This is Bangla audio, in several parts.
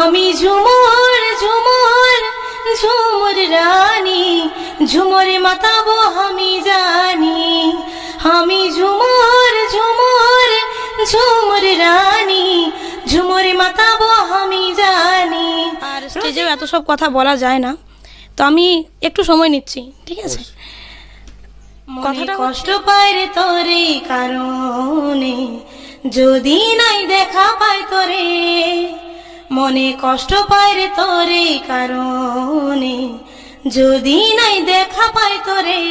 আমি ঝুমর ঝুমর ঝুমর রানী ঝুমরে মাতা এত সব কথা বলা যায় না। তো আমি একটু সময় নিচ্ছি ঠিক আছে? কথাটা কষ্ট পায় রে তোরে কারণে যদি নাই দেখা পায় তোরে। মনে কষ্ট পায় রে তোরে কারণে যদি নাই দেখা পায় তোরে।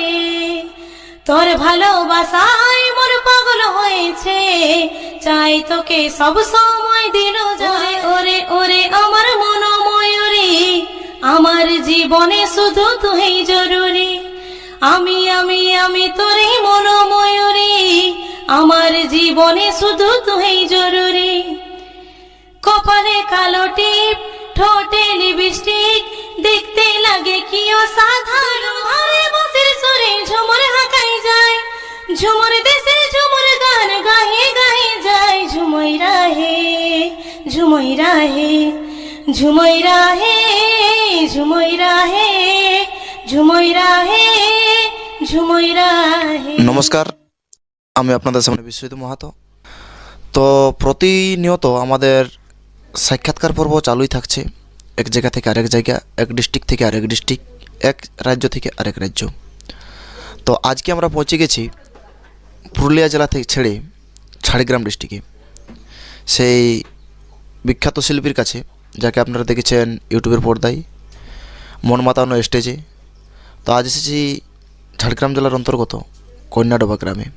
তোর ভালোবাসায় মোর পাগল হয়েছে চাই তোকে সব সময় দিল যায়। ওরে ওরে আমার মন ময়ূরী আমার জীবনে শুধু তুই জরুরি। আমি আমি আমি তোরে মন ময়ূরী আমার জীবনে শুধু তুই জরুরি। কপালে কালো টিপ, ঠোঁটে লিপস্টিক, দেখতে লাগে কি অসাধারণ। ঘরে বসে সুরে ঝুমুর হাঁকাই যায়, ঝুমুর দেশে ঝুমুর গান গাহে গাহে যায়। ঝুমই রাহে ঝুমই রাহে ঝুমই রাহে ঝুমই রাহে ঝুমই রাহে ঝুমই রাহে। নমস্কার, আমি আপনাদের সামনে বিশ্বজিৎ মাহাতো। তো প্রতিনিয়ত আমাদের সাক্ষাৎকার পর্ব চালুই থাকছে। এক জায়গা থেকে আরেক জায়গা, এক ডিস্ট্রিক্ট থেকে আরেক ডিস্ট্রিক্ট, এক রাজ্য থেকে আরেক রাজ্য। তো আজকে আমরা পৌঁছে গেছি পুরুলিয়া জেলা থেকে ছেড়ে ঝাড়গ্রাম ডিস্ট্রিক্টে। সেই বিখ্যাত শিল্পীর কাছে। যাকে আপনারা দেখেছেন ইউটিউবের পর্দায় মন মাতানো স্টেজে। তো আজ এসেছি ঝাড়গ্রাম জেলার অন্তর্গত, কন্যাডোবা গ্রামে।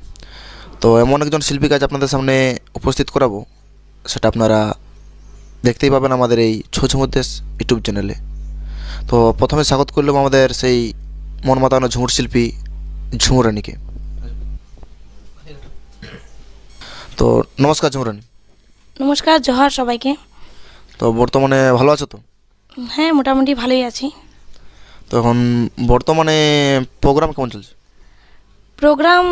তো এমন একজন শিল্পী কাজ আপনাদের সামনে উপস্থিত করাবো, সেটা আপনারা দেখতেই পাবেন আমাদের এই ছুঁচমুদ্দেশ ইউটিউব চ্যানেলে। তো প্রথমে স্বাগত করলাম আমাদের সেই মন মাতানো ঝুমুর শিল্পী ঝুমুরানিকে। তো নমস্কার ঝুমুরানি। নমস্কার, জোহার সবাইকে। তো বর্তমানে ভালো আছো তো? হ্যাঁ মোটামুটি ভালোই আছি। তো এখন বর্তমানে প্রোগ্রাম কেমন চলছে? প্রোগ্রাম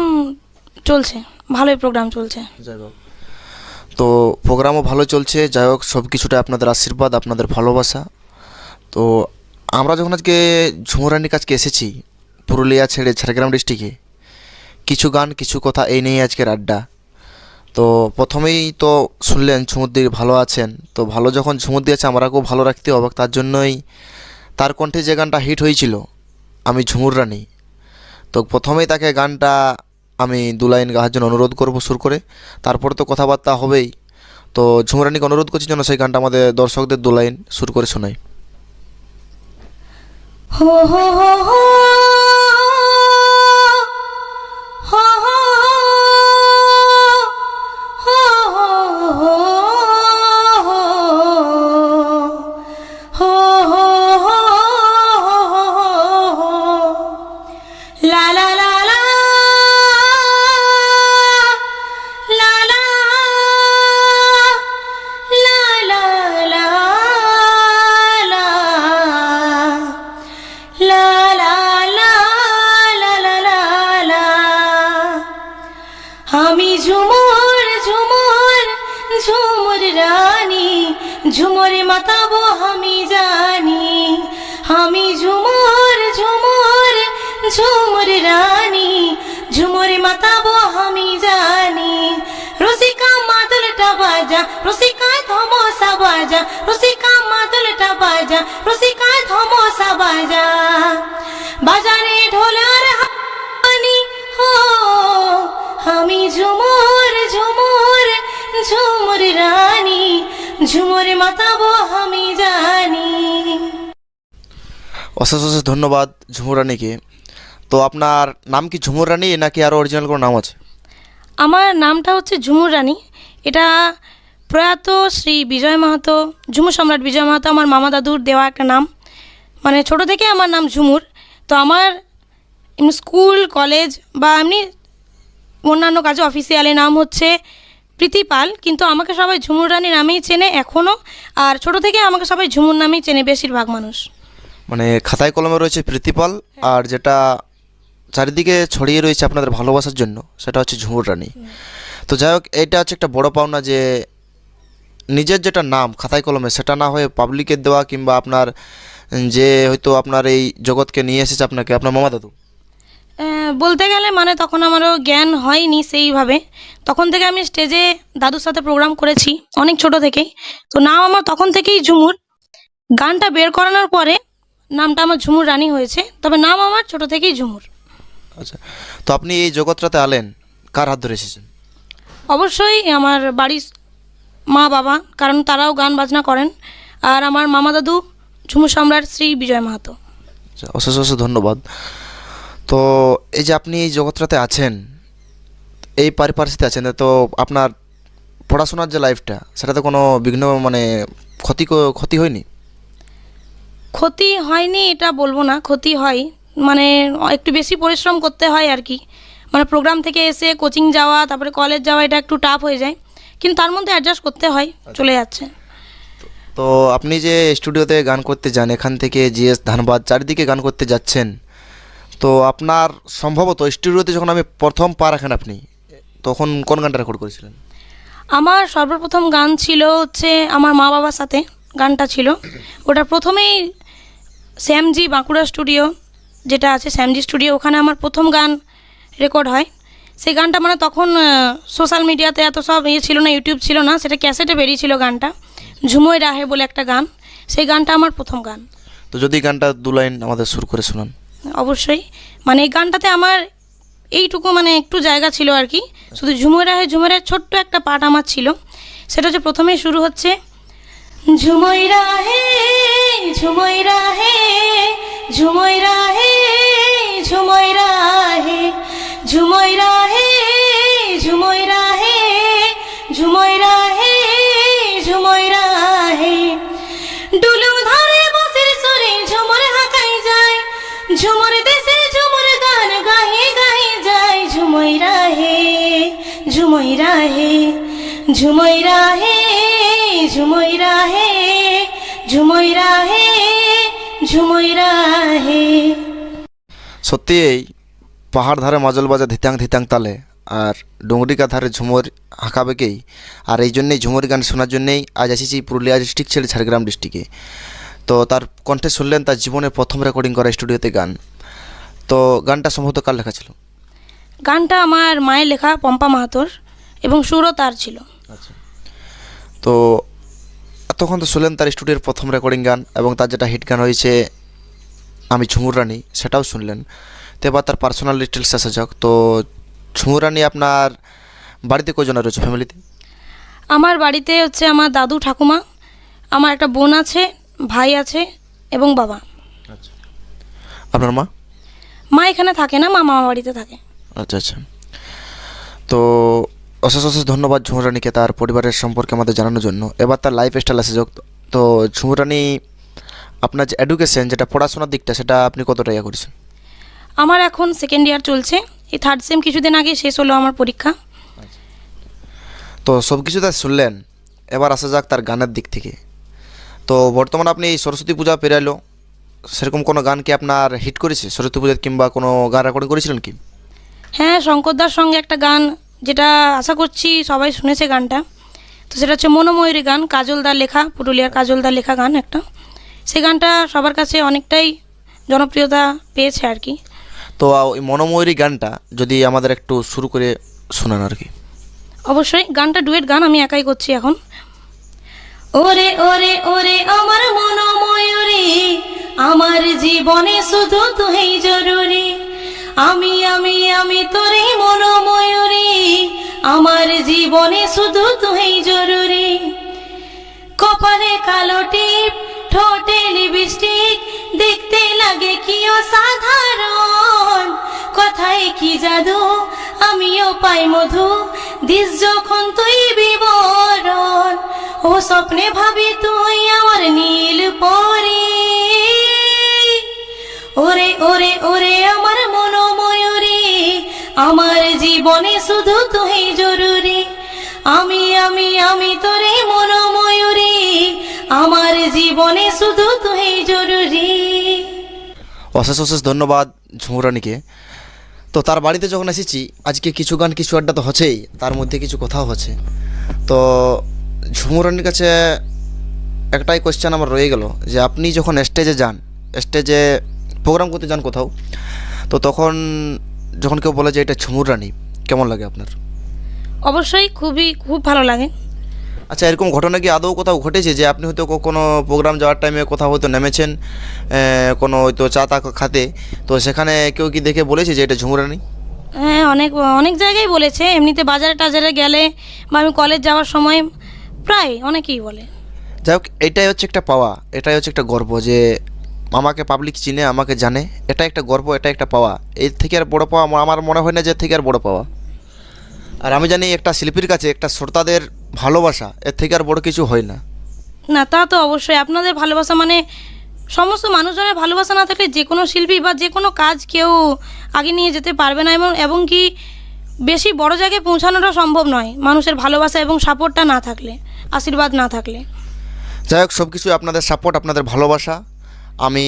চলছে ভালোই প্রোগ্রাম চলছে। যাই হোক। তো প্রোগ্রামও ভালো চলছে যাই হোক সব কিছুটা আপনাদের আশীর্বাদ আপনাদের ভালোবাসা। তো আমরা যখন আজকে ঝুমরানির কাছকে এসেছি পুরুলিয়া ছেড়ে ঝাড়গ্রাম ডিস্ট্রিক্টে কিছু গান কিছু কথা এই নিয়ে আজকের আড্ডা। তো প্রথমেই তো শুনলেন ঝুমুদ্দির ভালো আছেন। তো ভালো যখন ঝুমুদ্দি আছে আমরাকেও ভালো রাখতে হবে। তার জন্যই তার কণ্ঠে যে গানটা হিট হয়েছিল, আমি ঝুমুর রানী। তো প্রথমেই তাকে গানটা আমি দু লাইন গাওয়ার জন্য অনুরোধ করব সুর করে। তারপরে তো কথাবার্তা হবেই। তো ঝুমরানিকে অনুরোধ করছি যেন সেই গানটা আমাদের দর্শকদের দু লাইন সুর করে শোনাই ঝুমুরে মাতাবো আমি জানি, আমি ঝুমুর ঝুমুর ঝুমুর রানী। ঝুমুরে মাতাবো আমি জানি, রসিকা মাদলটা বাজা, রসিকায় ধমসা বাজা, রসিকা মাদলটা বাজা, রসিকায় ধমসা বাজা। বাজারে ঢোলার হানি, হো, আমি ঝুমুর ঝুমুর ঝুমুর ঝুমুর মাতাবো আমি জানি। অশেষ অশেষ ধন্যবাদ ঝুমুর রানীকে। তো আপনার নাম কি ঝুমুর রানী নাকি আরও অরিজিনাল কোনো নাম আছে? আমার নামটা হচ্ছে ঝুমুর রানী। এটা প্রয়াত শ্রী বিজয় মাহাতো ঝুমুর সম্রাট বিজয় মাহাতো আমার মামা দাদুর দেওয়া একটা নাম। মানে ছোট থেকে আমার নাম ঝুমুর। তো আমার স্কুল কলেজ বা এমনি অন্যান্য কাজে অফিসিয়ালি নাম হচ্ছে প্রীতি পাল, কিন্তু আমাকে সবাই ঝুমুর রানী নামেই চেনে এখনও আর ছোট থেকে আমাকে সবাই ঝুমুর নামেই চেনে বেশিরভাগ মানুষ। মানে খাতায় কলমে রয়েছে প্রীতিপাল আর যেটা চারিদিকে ছড়িয়ে রয়েছে আপনাদের ভালোবাসার জন্য, সেটা হচ্ছে ঝুমুর রানী। তো যাই হোক, এটা হচ্ছে একটা বড় পাওনা যে নিজের যেটা নাম খাতায় কলমে, সেটা না হয়ে পাবলিকের দেওয়া কিংবা আপনার যে হয়তো আপনার এই জগৎকে নিয়ে এসেছে আপনাকে, আপনার মামা দাদু বলতে গেলে মানে তখন আমারও জ্ঞান হয়নি সেইভাবে। তখন থেকে আমি স্টেজে দাদুর সাথে প্রোগ্রাম করেছি অনেক ছোট থেকেই। তো নাম আমার তখন থেকেই ঝুমুর। গানটা বের করানোর পরে নামটা আমার ঝুমুর রানী হয়েছে তবে নাম আমার ছোট থেকেই ঝুমুর। আচ্ছা তো আপনি এই জগৎটাতে আলেন কার হাত ধরে এসেছেন? অবশ্যই আমার বাড়ির মা বাবা কারণ তারাও গান বাজনা করেন। আর আমার মামা দাদু ঝুমুর সম্রাট শ্রী বিজয় মাহাতো। আচ্ছা, অশেষ অশেষ ধন্যবাদ। তো এই যে আপনি এই জগৎটাতে আছেন এই পারিপার্শ্বিতে আছেন তো আপনার পড়াশোনার যে লাইফটা সেটাতে কোনো বিঘ্ন মানে ক্ষতি ক্ষতি হয়নি? ক্ষতি হয়নি এটা বলব না ক্ষতি হয়। মানে একটু বেশি পরিশ্রম করতে হয় আর কি। মানে প্রোগ্রাম থেকে এসে কোচিং যাওয়া তারপরে কলেজ যাওয়া এটা একটু টাফ হয়ে যায়। কিন্তু তার মধ্যে অ্যাডজাস্ট করতে হয় চলে যাচ্ছে। তো আপনি যে স্টুডিওতে গান করতে যান এখান থেকে জিএস ধানবাদ চারিদিকে গান করতে যাচ্ছেন তো আপনার সম্ভবত স্টুডিওতে যখন আমি প্রথম পা রাখেন আপনি তখন কোন গানটা রেকর্ড করেছিলেন? আমার সর্বপ্রথম গান ছিল হচ্ছে আমার মা বাবার সাথে গানটা ছিল। ওটা প্রথমেই শ্যামজি বাঁকুড়া স্টুডিও যেটা আছে শ্যামজি স্টুডিও ওখানে আমার প্রথম গান রেকর্ড হয়। সেই গানটা মানে তখন সোশ্যাল মিডিয়াতে এত সব ইয়ে ছিল না ইউটিউব ছিল না সেটা ক্যাসেটে বেরিয়েছিল গানটা ঝুমোই রাহে বলে একটা গান। সেই গানটা আমার প্রথম গান। তো যদি গানটা দু লাইন আমাদের সুর করে শোনান। অবশ্যই। মানে এই গানটাতে আমার এইটুকু মানে একটু জায়গা ছিল আর কি। শুধু ঝুমুর রাহে ঝুমুরের ছোট্ট একটা পার্ট আমার ছিল। সেটা হচ্ছে প্রথমেই শুরু হচ্ছে ঝুমই রাহে ঝুমই রাহে ঝুমই রাহে ঝুমই রাহে ঝুমই রাহে ঝুমই রাহে ঝুমই রাহে ঝুমই রাহে। ডুলুম ঝুমই রাহে ঝুমই রাহে ঝুমই রাহে ঝুমই রাহে ঝুমই রাহে। সত্যি এই পাহাড় ধারে মাজল বাজা ধিতাং ধিতাং তালে, আর ডুংরিকা ধারে ঝুমর হাঁকাবেকেই আর এই জন্যেই ঝুমর গান শোনার জন্যেই আজ এসেছি পুরুলিয়া ডিস্ট্রিক্ট ছেড়ে ঝাড়গ্রাম ডিস্ট্রিক্টে। তো তার কণ্ঠে শুনলেন তার জীবনের প্রথম রেকর্ডিং করা স্টুডিওতে গান। তো গানটা সম্ভবত কার লেখা ছিল? গানটা আমার মায়ের লেখা পম্পা মাহাতোর এবং সুরও তার ছিল। তো তখন তো শুনলেন তার স্টুডিওর প্রথম রেকর্ডিং গান এবং তার যেটা হিট গান হয়েছে আমি ঝুমুর রানী সেটাও শুনলেন। তো এবার তার পার্সোনাল ডিটেলস আসা যাক। তো ঝুমুর রানী আপনার বাড়িতে কজন রয়েছে ফ্যামিলিতে আমার বাড়িতে হচ্ছে আমার দাদু ঠাকুমা আমার একটা বোন আছে ভাই আছে এবং বাবা। আপনার মা? মা এখানে থাকে না মা মামা বাড়িতে থাকে। আচ্ছা আচ্ছা। তো অশেষ অশেষ ধন্যবাদ ঝুমুর রানীকে তার পরিবারের সম্পর্কে আমাদের জানানোর জন্য। এবার তার লাইফ স্টাইল আসে যাক তো ঝুমুর রানী আপনার যে এডুকেশন যেটা পড়াশোনার দিকটা সেটা আপনি কতটা ইয়ে করেছেন? আমার এখন সেকেন্ড ইয়ার চলছে। এই থার্ড সেম কিছুদিন আগে শেষ হলো আমার পরীক্ষা। তো সব কিছু তার শুনলেন। এবার আসা যাক তার গানের দিক থেকে। তো বর্তমানে আপনি এই সরস্বতী পূজা পেরাইলো। সেরকম কোনো গান কি আপনার হিট করেছে? সরস্বতী পূজার কিংবা কোনো গান রেকর্ডিং করেছিলেন কি? হ্যাঁ শঙ্করদার সঙ্গে একটা গান যেটা আশা করছি সবাই শুনেছে গানটা। তো সেটা হচ্ছে মনোময়ূরী গান কাজলদার লেখা পুরুলিয়ার কাজলদার লেখা গান একটা। সে গানটা সবার কাছে অনেকটাই জনপ্রিয়তা পেয়েছে আর কি। তো ওই মনোময়ূরী গানটা যদি আমাদের একটু শুরু করে শোনান আর কি। অবশ্যই গানটা ডুয়েট গান আমি একাই করছি এখন। ওরে ওরে ওরে আমার মনোময়ূরী আমার জীবনে শুধু তুই জরুরি। আমি আমি আমি তোরে মনোময়ূরী। আমার জীবনে শুধু তুই জরুরি। কপালে কালো টিপ, ঠোঁটে লিপস্টিক, দেখতে লাগে কি অসাধারণ। কথায় কি জাদু, আমিও পাই মধু, দিস যখন তুই বিবরণ। ও স্বপ্নে ভাবি তুই আমার নীল পরে। ওরে ওরে ওরে, আমার মনোময়ূরী। আমার জীবনে শুধু তুই জরুরি। আমি আমি আমি তোরে মন ময়ূরী আমার জীবনে শুধু তুই জরুরি। অশেষ অশেষ ধন্যবাদ ঝুমুরানিকে। তো তার বাড়িতে যখন এসেছি, আজকে কিছু গান, কিছু আড্ডা তো হচ্ছেই, তার মধ্যে কিছু কথাও হচ্ছে। তো ঝুমুরানির কাছে একটাই কোয়েশ্চেন আমার রয়ে গেল, যে আপনি যখন স্টেজে যান স্টেজে প্রোগ্রাম করতে যান কোথাও তো তখন যখন কেউ বলে যে এটা ঝুমুর রানী কেমন লাগে আপনার? অবশ্যই খুবই খুব ভালো লাগে। আচ্ছা এরকম ঘটনা কি আদৌ কোথাও ঘটেছে যে আপনি হয়তো কোনো প্রোগ্রাম যাওয়ার টাইমে কোথাও হয়তো নেমেছেন কোনো হয়তো চা তা খাতে তো সেখানে কেউ কি দেখে বলেছে যে এটা ঝুমুরানি হ্যাঁ অনেক অনেক জায়গায় বলেছে। এমনিতে বাজারে টাজারে গেলে বা আমি কলেজ যাওয়ার সময় প্রায় অনেকেই বলে। যাই হোক এটাই হচ্ছে একটা পাওয়া এটাই হচ্ছে একটা গর্ব যে আমাকে পাবলিক চিনে আমাকে জানে। এটা একটা গর্ব এটা একটা পাওয়া। এর থেকে আর বড় পাওয়া আমার- মনে হয় না যে এর থেকে আর বড় পাওয়া। আর আমি জানি একটা শিল্পীর কাছে একটা শ্রোতাদের ভালোবাসা এর থেকে আর বড় কিছু হয় না। না তা তো অবশ্যই। আপনাদের ভালোবাসা মানে সমস্ত মানুষজনের ভালোবাসা না থাকলে যে কোনো শিল্পী বা যে কোনো কাজ কেউ আগে নিয়ে যেতে পারবে না। এবং এবং কি বেশি বড় জায়গায় পৌঁছানোটা সম্ভব নয় মানুষের ভালোবাসা এবং সাপোর্টটা না থাকলে আশীর্বাদ না থাকলে। যাই হোক সব কিছুই আপনাদের সাপোর্ট আপনাদের ভালোবাসা। আমি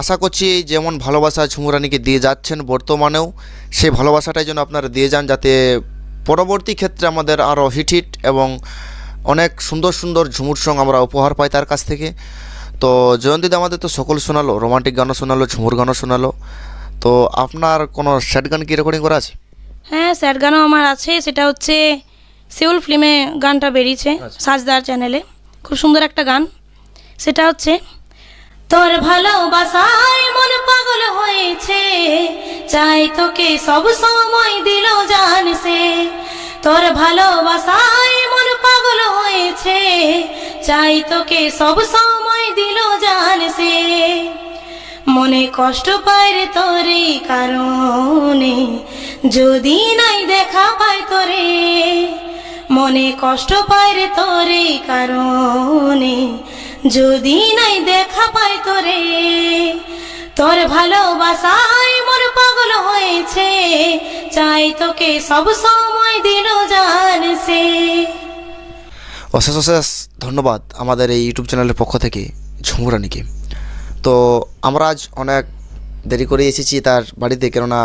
আশা করছি যেমন ভালোবাসা ঝুমুরানিকে দিয়ে যাচ্ছেন বর্তমানেও সেই ভালোবাসাটাই যেন আপনারা দিয়ে যান যাতে পরবর্তী ক্ষেত্রে আমাদের আরও হিট হিট এবং অনেক সুন্দর সুন্দর ঝুমুর সং আমরা উপহার পাই তার কাছ থেকে। তো জয়ন্তীদা আমাদের তো সকল শোনালো রোমান্টিক গানও শোনালো ঝুমুর গানও শোনালো। তো আপনার কোনো স্যাড গান কি রেকর্ডিং করা আছে? হ্যাঁ স্যাড গানও আমার আছে সেটা হচ্ছে সেউল ফিল্মে গানটা বেরিয়েছে সাজদার চ্যানেলে খুব সুন্দর একটা গান। সেটা হচ্ছে তোর ভালোবাসায় মন পাগল হয়েছে। চাই তোকে সব সময় দিল জান সে। তোর ভালোবাসায় মন পাগল হয়েছে। চাই তোকে সব সময় দিল জান সে। মনে কষ্ট পায় রে তোরে কারণে। যদি নাই দেখা পায় তোরে। মনে কষ্ট পায় রে তোরে কারণে। যদি নাই দেখা পাই তোরে, তোর ভালোবাসায় মোর পাগল হয়েছে, চাই তোকে সব সময় দিল জান সে অশেষ অশেষ ধন্যবাদ আমাদের এই ইউটিউব চ্যানেলের পক্ষ থেকে ঝুমুরানিকে। তো আমরা আজ অনেক দেরি করে এসেছি তার বাড়িতে, কেননা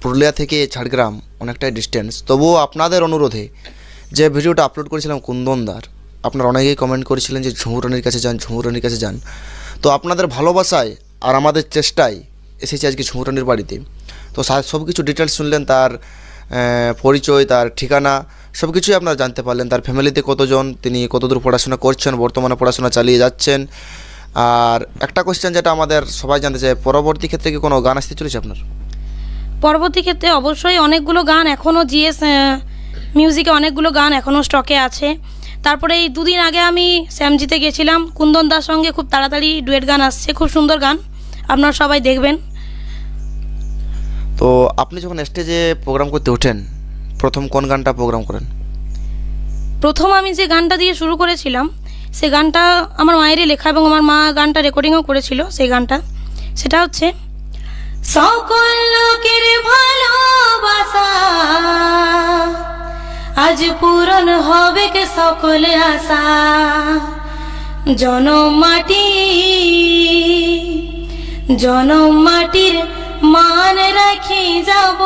পুরুলিয়া থেকে ঝাড়গ্রাম অনেকটাই ডিস্টেন্স তবুও আপনাদের অনুরোধে যে ভিডিওটা আপলোড করেছিলাম কুন্দনদার আপনারা অনেকেই কমেন্ট করেছিলেন যে ঝুমুরানির কাছে যান, ঝুমুরানির কাছে যান। তো আপনাদের ভালোবাসায় আর আমাদের চেষ্টায় এসেছি আজকে ঝুমুরানির বাড়িতে। তো সব কিছু ডিটেলস শুনলেন, তার পরিচয়, তার ঠিকানা সব কিছুই আপনারা জানতে পারলেন। তার ফ্যামিলিতে কতজন, তিনি কতদূর পড়াশোনা করছেন, বর্তমানে পড়াশোনা চালিয়ে যাচ্ছেন। আর একটা কোয়েশ্চেন যেটা আমাদের সবাই জানতে চায়, পরবর্তী ক্ষেত্রে কি কোনো গান আসতে চলেছে আপনার? পরবর্তী ক্ষেত্রে অবশ্যই অনেকগুলো গান এখনও জিএস মিউজিকে অনেকগুলো গান এখনও স্টকে আছে। তারপরে এই দুদিন আগে আমি শ্যামজিতে গেছিলাম। কুন্দন দার সঙ্গে খুব তাড়াতাড়ি ডুয়েট গান আসছে খুব সুন্দর গান। আপনারা সবাই দেখবেন। তো আপনি যখন স্টেজে প্রোগ্রাম করতে ওঠেন প্রথম কোন গানটা প্রোগ্রাম করেন? প্রথম আমি যে গানটা দিয়ে শুরু করেছিলাম সে গানটা আমার মায়েরই লেখা এবং আমার মা গানটা রেকর্ডিংও করেছিল সেই গানটা। সেটা হচ্ছে সকল লোকের ভালোবাসা। আজ পূরণ হবে কে সকল আশা। জনম মাটি, জনম মাটির মান রাখি যাব।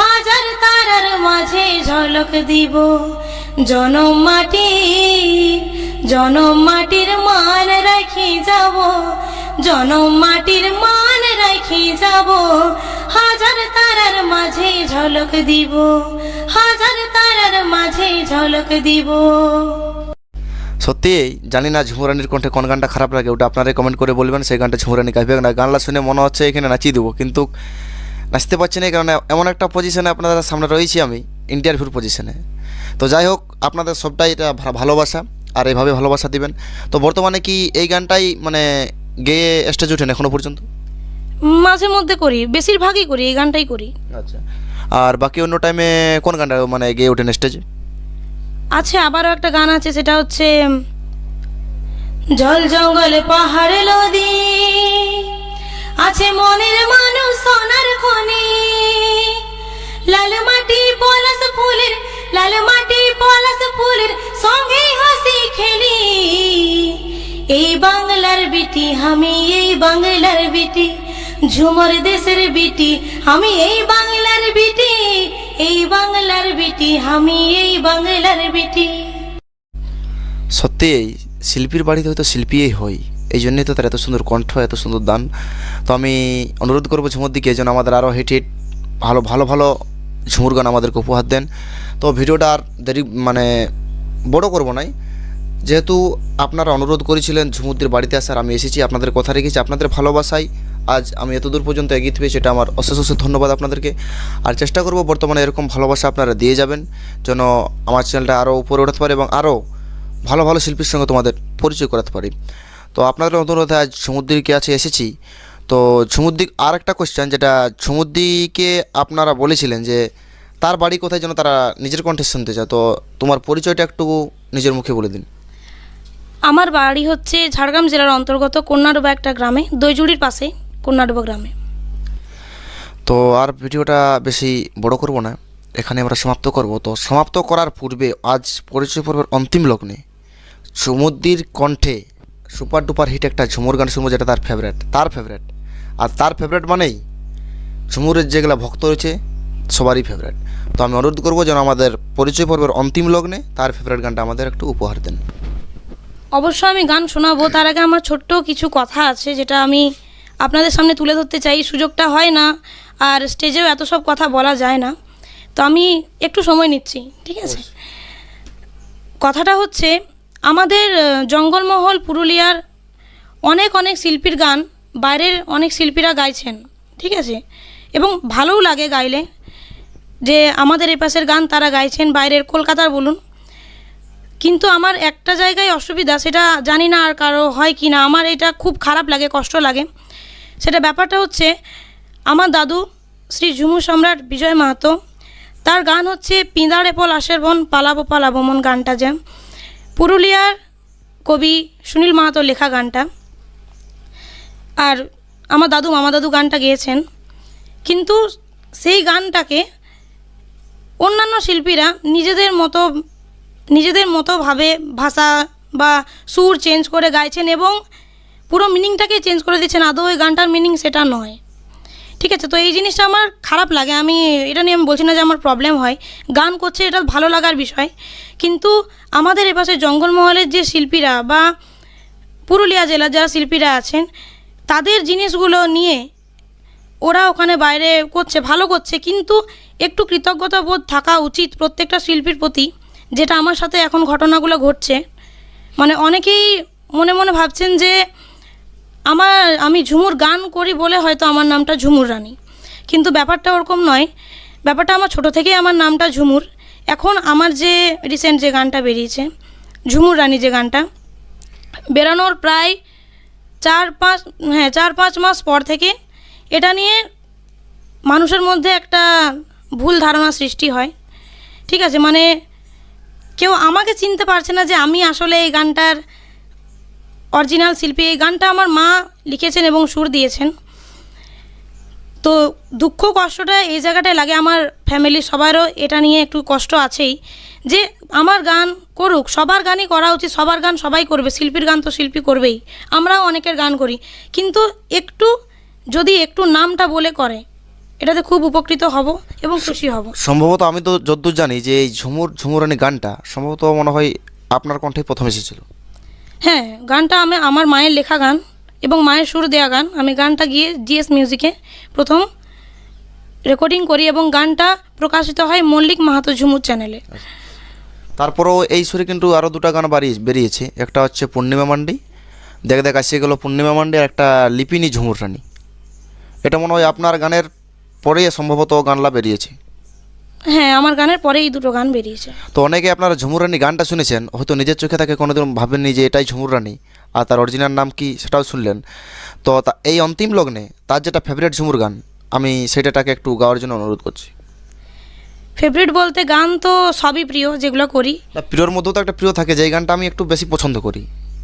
হাজার তারার মাঝে ঝলক দিব। জনম মাটি, জনম মাটির মান রাখি যাব। জনম মাটির মান রাখি যাব। হাজার তারার মাঝে ঝলক দিব। হাজার তারার মাঝে ঝলক দিব। সত্যি, জানি না ঝুমুরানির কণ্ঠে কোন গানটা খারাপ লাগে, ওটা আপনারাই কমেন্ট করে বলবেন, সেই গানটা ঝুমুরানি গাইবে না গানটা শুনে মনে হচ্ছে এখানে নাচিয়ে দেবো, কিন্তু নাচতে পারছি না কারণ এমন একটা পজিশনে আপনাদের সামনে রয়েছি আমি ইন্টারভিউর পজিশনে তো যাই হোক, আপনাদের সবটাই এটা ভালোবাসা, আর এইভাবে ভালোবাসা দিবেন। তো বর্তমানে কি এই গানটাই মানে গেয়ে স্টেজ ওঠেন এখনও পর্যন্ত? মাঝে মধ্যে করি বেশিরভাগই করি এই গানটাই করি। আচ্ছা আর বাকি অন্য টাইমে কোন গানটা মানে গেয়ে ওঠেন স্টেজে আছে আবারও একটা গান আছে সেটা হচ্ছে জল জঙ্গল পাহাড় নদী আছে মনের মানুষ সোনার খনি লাল মাটি পলাশ ফুলের লাল মাটি পলাশ ফুলের সঙ্গে হাসি খেলি। এই বাংলার বিটি আমি এই বাংলার বিটি ঝুমর দেশের বিটি, আমি এই বাংলার বিটি, এই বাংলার বিটি, আমি এই বাংলার বিটি। সত্যি, এই শিল্পীর বাড়িতে হয়তো শিল্পীই হয় এই জন্যই তো তার এত সুন্দর কণ্ঠ, এত সুন্দর দান তো আমি অনুরোধ করব ঝুমুর দিকে যেন আমাদের আরও হিট হিট ভালো ভালো ভালো ঝুমুর গান আমাদেরকে উপহার দেন। তো ভিডিওটা আর দেরি মানে বড় করব নাই। যেহেতু আপনারা অনুরোধ করেছিলেন ঝুমুরদের বাড়িতে আসার, আমি এসেছি, আপনাদের কথা রেখেছি, আপনাদের ভালোবাসায় আজ আমি এত দূর পর্যন্ত এগিয়ে পেয়েছি সেটা আমার অশেষ অশেষ ধন্যবাদ আপনাদেরকে। আর চেষ্টা করব বর্তমানে এরকম ভালোবাসা আপনারা দিয়ে যাবেন, যেন আমার চ্যানেলটা আরও উপরে উঠাতে পারে এবং আরও ভালো ভালো শিল্পীর সঙ্গে তোমাদের পরিচয় করাতে পারি। তো আপনাদের অনুরোধে আজ সমুদ্রিকে আছে এসেছি। তো সমুদ্রিক আর একটা কোশ্চেন যেটা সমুদ্রিকে আপনারা বলেছিলেন যে, তার বাড়ি কোথায় যেন তারা নিজের কণ্ঠে শুনতে চায়। তো তোমার পরিচয়টা একটু নিজের মুখে বলে দিন। আমার বাড়ি হচ্ছে ঝাড়গ্রাম জেলার অন্তর্গত কন্যাডোবা একটা গ্রামে, দইজুড়ির পাশে। কন্যাডোবা গ্রামে। তো আর ভিডিওটা বেশি বড় করব না এখানে আমরা সমাপ্ত করব। তো সমাপ্ত করার পূর্বে আজ পরিচয় পর্বের অন্তিম লগ্নে সমুদ্রির কণ্ঠে সুপার ডুপার হিট একটা ঝুমুর গান শুনব যেটা তার ফেভারেট তার ফেভারেট আর তার ফেভারেট মানেই ঝুমুরের যেগুলো ভক্ত রয়েছে সবারই ফেভারেট তো আমি অনুরোধ করব যেন আমাদের পরিচয় পর্বের অন্তিম লগ্নে তার ফেভারেট গানটা আমাদের একটু উপহার দেন। অবশ্য আমি গান শোনাবো তার আগে আমার ছোট্ট কিছু কথা আছে যেটা আমি আপনাদের সামনে তুলে ধরতে চাই সুযোগটা হয় না আর স্টেজেও এত সব কথা বলা যায় না। তো আমি একটু সময় নিচ্ছি ঠিক আছে? কথাটা হচ্ছে আমাদের জঙ্গলমহল পুরুলিয়ার অনেক অনেক শিল্পীর গান বাইরের অনেক শিল্পীরা গাইছেন ঠিক আছে? এবং ভালোও লাগে গাইলে। যে আমাদের এপাশের গান তারা গাইছেন বাইরের কলকাতার বলুন। কিন্তু আমার একটা জায়গায় অসুবিধা সেটা জানি না আর কারও হয় কি না। আমার এটা খুব খারাপ লাগে কষ্ট লাগে। সেটা ব্যাপারটা হচ্ছে, আমার দাদু শ্রী ঝুমু সম্রাট বিজয় মাহাতো, তার গান হচ্ছে পিঁদাড়ে পল আশের বন, পালাবো পালাবো মন গানটা যে পুরুলিয়ার কবি সুনীল মাহাতো লেখা গানটা। আর আমার দাদু মামা দাদু গানটা গেয়েছেন। কিন্তু সেই গানটাকে অন্যান্য শিল্পীরা নিজেদের মতো, নিজেদের মতোভাবে ভাষা বা সুর চেঞ্জ করে গাইছেন এবং পুরো মিনিংটাকে চেঞ্জ করে দিচ্ছেন, আদৌ ওই গানটার মিনিং সেটা নয়। ঠিক আছে, তো এই জিনিসটা আমার খারাপ লাগে, আমি এটা নিয়ে আমি বলছি না যে আমার প্রবলেম হয়। গান করছে, এটা ভালো লাগার বিষয়। কিন্তু আমাদের এপাশে জঙ্গলমহলের যে শিল্পীরা বা পুরুলিয়া জেলার যারা শিল্পীরা আছেন, তাদের জিনিসগুলো নিয়ে ওরা ওখানে বাইরে করছে, ভালো করছে। কিন্তু একটু কৃতজ্ঞতা বোধ থাকা উচিত প্রত্যেকটা শিল্পীর প্রতি, যেটা আমার সাথে এখন ঘটনাগুলো ঘটছে। মানে অনেকেই মনে মনে ভাবছেন যে আমার, আমি ঝুমুর গান করি বলে হয়তো আমার নামটা ঝুমুর রানী। কিন্তু ব্যাপারটা ওরকম নয়। ব্যাপারটা আমার ছোট থেকেই আমার নামটা ঝুমুর। এখন আমার যে রিসেন্ট যে গানটা বেরিয়েছে, ঝুমুর রানী যে গানটা, বেরানোর প্রায় চার পাঁচ হ্যাঁ চার পাঁচ মাস পর থেকে এটা নিয়ে মানুষের মধ্যে একটা ভুল ধারণা সৃষ্টি হয়। ঠিক আছে? মানে কেউ আমাকে চিনতে পারছে না যে আমি আসলে এই গানটার অরিজিনাল শিল্পী। এই গানটা আমার মা লিখেছেন এবং সুর দিয়েছেন। তো দুঃখ কষ্টটা এই জায়গাটায় লাগে, আমার ফ্যামিলি সবারও এটা নিয়ে একটু কষ্ট আছেই। যে আমার গান করুক, সবার গানই করা উচিত, সবার গান সবাই করবে, শিল্পীর গান তো শিল্পী করবেই, আমরাও অনেকের গান করি। কিন্তু একটু, যদি একটু নামটা বলে করে, এটাতে খুব উপকৃত হব এবং খুশি হব। সম্ভবত আমি তো যদ্দূর জানি যে এই ঝুমুর, ঝুমুরানি গানটা সম্ভবত মনে হয় আপনার কণ্ঠে প্রথম এসেছিল। হ্যাঁ গানটা আমি আমার মায়ের লেখা গান এবং মায়ের সুর দেয়া গান। আমি গানটা গিয়ে জিএস মিউজিকে প্রথম রেকর্ডিং করি এবং গানটা প্রকাশিত হয় মল্লিক মাহাতো ঝুমুর চ্যানেলে তারপরেও এই সুরে কিন্তু আরও দুটো গান বাড়িয়ে বেরিয়েছে। একটা হচ্ছে পূর্ণিমা মান্ডি, দেখ দেখ আসিয়ে গেল পূর্ণিমা মান্ডি আর একটা লিপিনি ঝুমুর রানী। এটা মনে হয় আপনার গানের পরেই সম্ভবত গানলা বেরিয়েছে। হ্যাঁ আমার গানের পরে এই দুটো গান বেরিয়েছে। তো অনেকে আপনারা ঝুমুর রানী গানটা শুনেছেন হয়তো নিজের চোখে তাকে কোনোদিন ভাবেননি যে এটাই ঝুমুর রানী আর তার অরিজিনাল নাম কি সেটাও শুনলেন। তো এই অন্তিম লগ্নে তার যেটা ফেভারিট ঝুমুর গান আমি সেটাটাকে একটু গাওয়ার জন্য অনুরোধ করছি। ফেভারিট বলতে গান তো সবই প্রিয় যেগুলো করি। প্রিয়র মধ্যেও তো একটা প্রিয় থাকে যে গানটা আমি একটু বেশি পছন্দ করি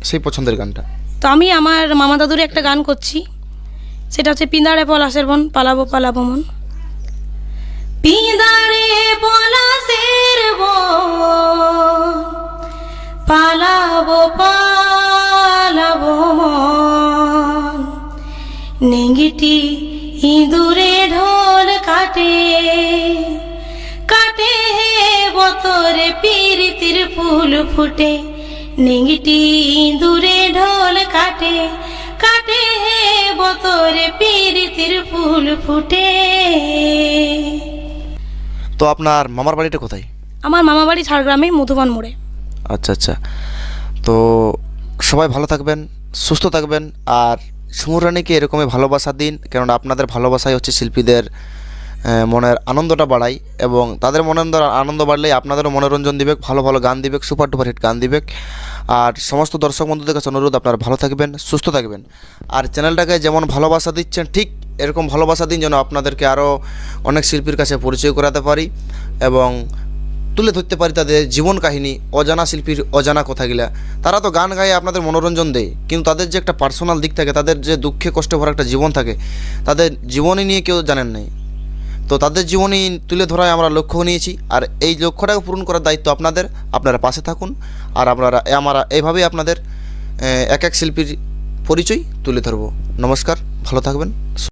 সেই পছন্দের গানটা। তো আমি আমার মামা দাদুর একটা গান করছি সেটা হচ্ছে পিঁদাড়ে পলাশের বন পালাবো পালাবো মন। পিদারে পলাশের পালাবো পালাবো মন। ইঁদুরে ঢোল কাটে। কাটে হে বতরে পিরিতির ফুল ফুটে। নেঙ্গিটি ইঁদুরে ঢোল কাটে। কাটে হে বতরে পিরিতির ফুল ফুটে। তো আপনার মামার বাড়িটা কোথায়? আমার মামা বাড়ি ঝাড়গ্রামে মধুবন মোড়ে। আচ্ছা আচ্ছা। তো সবাই ভালো থাকবেন সুস্থ থাকবেন আর সুমুর রানীকে এরকমই ভালোবাসা দিন কেননা আপনাদের ভালোবাসাই হচ্ছে শিল্পীদের মনের আনন্দটা বাড়ায় এবং তাদের মনের আনন্দ বাড়লেই আপনাদেরও মনোরঞ্জন দিবে ভালো ভালো গান দিবে সুপার ডুপার হিট গান দিবে আর সমস্ত দর্শক বন্ধুদের কাছে অনুরোধ, আপনারা ভালো থাকবেন, সুস্থ থাকবেন। আর চ্যানেলটাকে যেমন ভালোবাসা দিচ্ছেন, ঠিক এরকম ভালোবাসা দিন যেন আপনাদেরকে আরও অনেক শিল্পীর কাছে পরিচয় করাতে পারি এবং তুলে ধরতে পারি তাদের জীবন কাহিনী, অজানা শিল্পীর অজানা কথাগুলা। তারা তো গান গায়ে আপনাদের মনোরঞ্জন দেয়, কিন্তু তাদের যে একটা পার্সোনাল দিক থাকে, তাদের যে দুঃখে কষ্টে ভরা একটা জীবন থাকে, তাদের জীবনী নিয়ে কেউ জানেন নাই। তো তাদের জীবনী তুলে ধরায় আমরা লক্ষ্য নিয়েছি। আর এই লক্ষ্যটাকে পূরণ করার দায়িত্ব আপনাদের। আপনারা পাশে থাকুন। আর আপনারা আমরা এভাবেই আপনাদের এক এক শিল্পীর পরিচয় তুলে ধরব। নমস্কার, ভালো থাকবেন।